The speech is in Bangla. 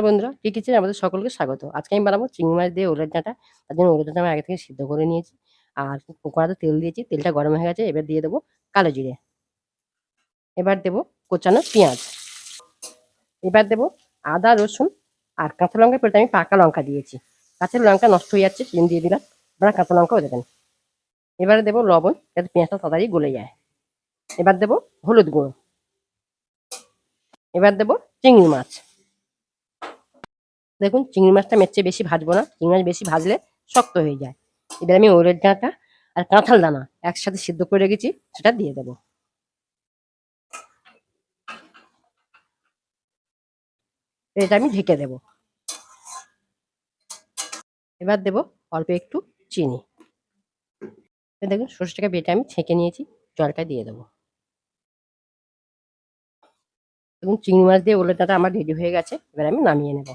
নমস্কার বন্ধুরা, কি কিচেন আমাদের সকলকে স্বাগত। আজকে আমি বানাবো চিংড়ি মাছ দিয়ে ওলের ডাঁটা। তার জন্য ওলের ডাঁটা আমি আগে থেকে সিদ্ধ করে নিয়েছি। আর কড়াতে তেল দিয়েছি। তেলটা গরম হয়ে গেছে, এবার দিয়ে দেবো কালো জিরে। এবার দেবো কোচানো পেঁয়াজ। এবার দেবো আদা, রসুন আর কাঁচা লঙ্কা পেটে আমি পাকা লঙ্কা দিয়েছি। কাঁচা লঙ্কা নষ্ট হয়ে যাচ্ছে, চিন দিয়ে দিলাম। আপনারা কাঁচা লঙ্কাও দেবেন। এবারে দেবো লবণ, যাতে পেঁয়াজটা তাড়াতাড়ি গলে যায়। এবার দেবো হলুদ গুঁড়ো। এবার দেবো চিংড়ি মাছ। দেখুন, চিংড়ি মাছটা মের চেয়ে বেশি ভাজবো না, চিংড়ি মাছ বেশি ভাজলে শক্ত হয়ে যায়। এবার আমি ওলের ডাঁটা আর কাঁঠাল দানা একসাথে সিদ্ধ করে রেখেছি, সেটা দিয়ে দেবো। এটা আমি ঢেকে দেব। এবার দেব অল্প একটু চিনি। দেখুন, সর্ষেটাকে বেটে আমি ছেঁকে নিয়েছি, জলটা দিয়ে দেবো। দেখুন, চিংড়ি মাছ দিয়ে ওলের ডাঁটা আমার রেডি হয়ে গেছে, এবার আমি নামিয়ে নেব।